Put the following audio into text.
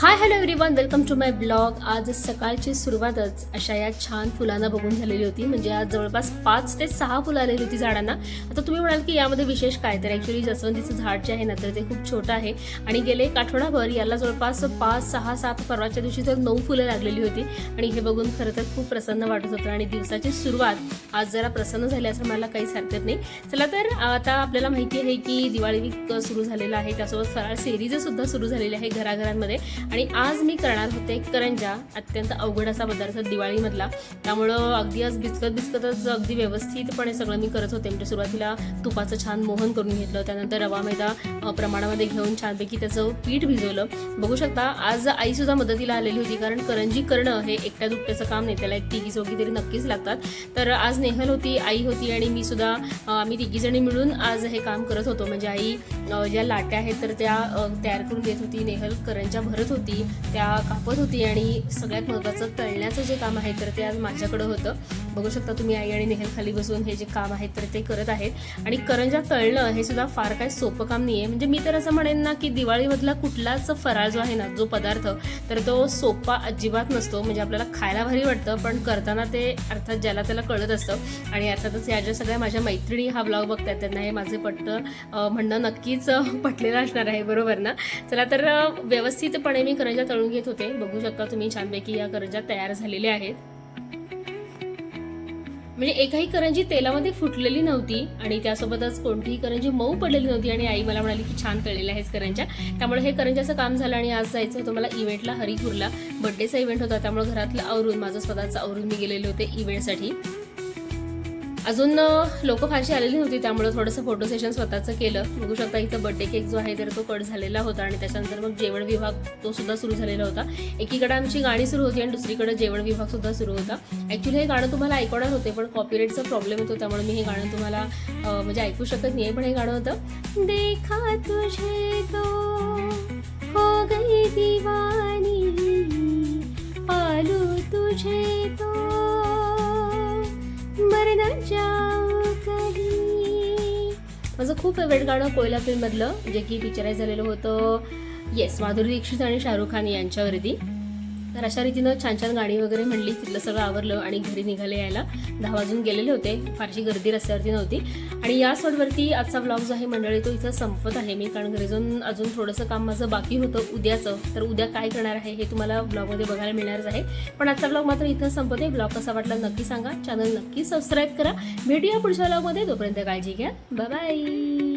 Hi hello everyone. Welcome to my blog. आज सकाळची सुरुवातच अशा या छान फुलांना बघून झालेली होती. म्हणजे आज जवळपास पाच ते सहा फुलं आलेली होती झाडांना. आता तुम्ही म्हणाल की यामध्ये विशेष काय? तर ॲक्च्युली जसवंतीचं झाड जे आहे ना तर ते खूप छोटं आहे. आणि गेले एक आठवडाभर याला जवळपास पाच सहा सात परवाच्या दिवशी तर नऊ फुलं लागलेली होती. आणि हे बघून खरं तर खूप प्रसन्न वाटत होतं. आणि दिवसाची सुरुवात आज जरा प्रसन्न झाली असं मला काहीच हरकत नाही. चला तर आता आपल्याला माहिती आहे की दिवाळी वीक सुरू झालेला आहे. त्यासोबत फराळ सेरीज सुद्धा सुरू झालेली आहे घराघरांमध्ये. आणि आज मी करणार होते करंजा अत्यंत अवघड असा पदार्थ दिवाळीमधला. त्यामुळं अगदी आज बिचकत बिचकतच अगदी व्यवस्थितपणे सगळं मी करत होते. म्हणजे सुरुवातीला तुपाचं छान मोहन करून घेतलं त्यानंतर रवा मैदा प्रमाणामध्ये घेऊन छानपैकी त्याचं पीठ भिजवलं. बघू शकता आज आईसुद्धा मदतीला आलेली होती कारण करंजी करणं हे एकट्या दुपट्याचं काम नाही त्याला एक तिघी वगैरे तरी नक्कीच लागतात. तर आज नेहल होती आई होती आणि मी सुद्धा आम्ही तिघीजणी मिळून आज हे काम करत होतो. म्हणजे आई ज्या लाट्या आहेत तर त्या तयार करून देत होती. नेहल करंजा भरत होती. होती त्या कापत होती आणि सगळ्यात महत्त्वाचं तळण्याचं जे काम आहे तर ते आज माझ्याकडं होतं. बघू शकता तुम्ही आई आणि नेहल खाली बसून हे जे काम आहे तर ते करत आहेत. आणि करंजा तळणं हे सुद्धा फार काय सोपं काम नाही आहे म्हणजे मी तर असं म्हणेन ना की दिवाळीमधला कुठलाच फराळ जो आहे ना जो पदार्थ तर तो सोपा अजिबात नसतो. म्हणजे आपल्याला खायला भारी वाटतं पण करताना ते अर्थात ज्याला त्याला कळत असतं. आणि अर्थातच या ज्या सगळ्या माझ्या मैत्रिणी हा ब्लॉग बघतात त्यांना हे माझे पट्ट म्हणणं नक्कीच पटलेलं असणार आहे बरोबर ना? चला तर व्यवस्थितपणे मी करंजा तळून घेत होते. बघू शकता तुम्ही छानपैकी या करंजा तयार झालेल्या आहेत. म्हणजे एकही करंजी तेलामध्ये फुटलेली नव्हती आणि त्यासोबतच कोणतीही करंजी मऊ पडलेली नव्हती आणि आई मला म्हणाली की छान तळलेल्या आहेच करंजा त्यामुळे हे करंजाचं काम झालं आणि आज जायचं होतं मला इव्हेंटला हरिपूरला. बड्डेचा इव्हेंट होता त्यामुळे घरातलं आवरून माझं स्वतःचं आवरून मी गेलेले होते इव्हेंटसाठी अजून लोक फारशी आलेली नव्हती त्यामुळे थोडंसं फोटो सेशन स्वतःचं केलं. बघू शकता इथं बर्थडे केक जो आहे तर तो कट झालेला होता आणि त्याच्यानंतर मग जेवण विभाग तो सुद्धा सुरू झालेला होता. एकीकडे आमची गाणी सुरू होती आणि दुसरीकडे जेवण विभाग सुद्धा सुरू होता. ॲक्च्युली हे गाणं तुम्हाला ऐकवणार होते पण कॉपीराईटचा प्रॉब्लेम येतो त्यामुळे मी हे गाणं तुम्हाला म्हणजे ऐकू शकत नाही पण हे गाणं होतं देखा तुझे तो हो गई दीवानी आलू तुझे तो मरना जाऊ कधी माझं खूप फेवरेट गाणं कोयला फिल्ममधलं जे की पिक्चराईज झालेलं होतं. येस माधुरी दीक्षित आणि शाहरुख खान यांच्यावरती. तर अशा रीतीनं छान छान गाणी वगैरे म्हणली. तिथलं सगळं आवरलं आणि घरी निघाले यायला. दहा वाजून गेलेले होते. फारशी गर्दी रस्त्यावरती नव्हती. आणि या सोडवरती आजचा ब्लॉग जो आहे मंडळी तो इथं संपत आहे. मी कारण घरी जाऊन अजून थोडंसं काम माझं बाकी होतं उद्याचं. तर उद्या काय करणार आहे हे तुम्हाला ब्लॉगमध्ये बघायला मिळणारच आहे. पण आजचा ब्लॉग मात्र इथं संपत आहे. ब्लॉग कसा वाटला नक्की सांगा. चॅनल नक्की सबस्क्राईब करा. भेटूया पुढच्या ब्लॉगमध्ये तोपर्यंत काळजी घ्या. बाय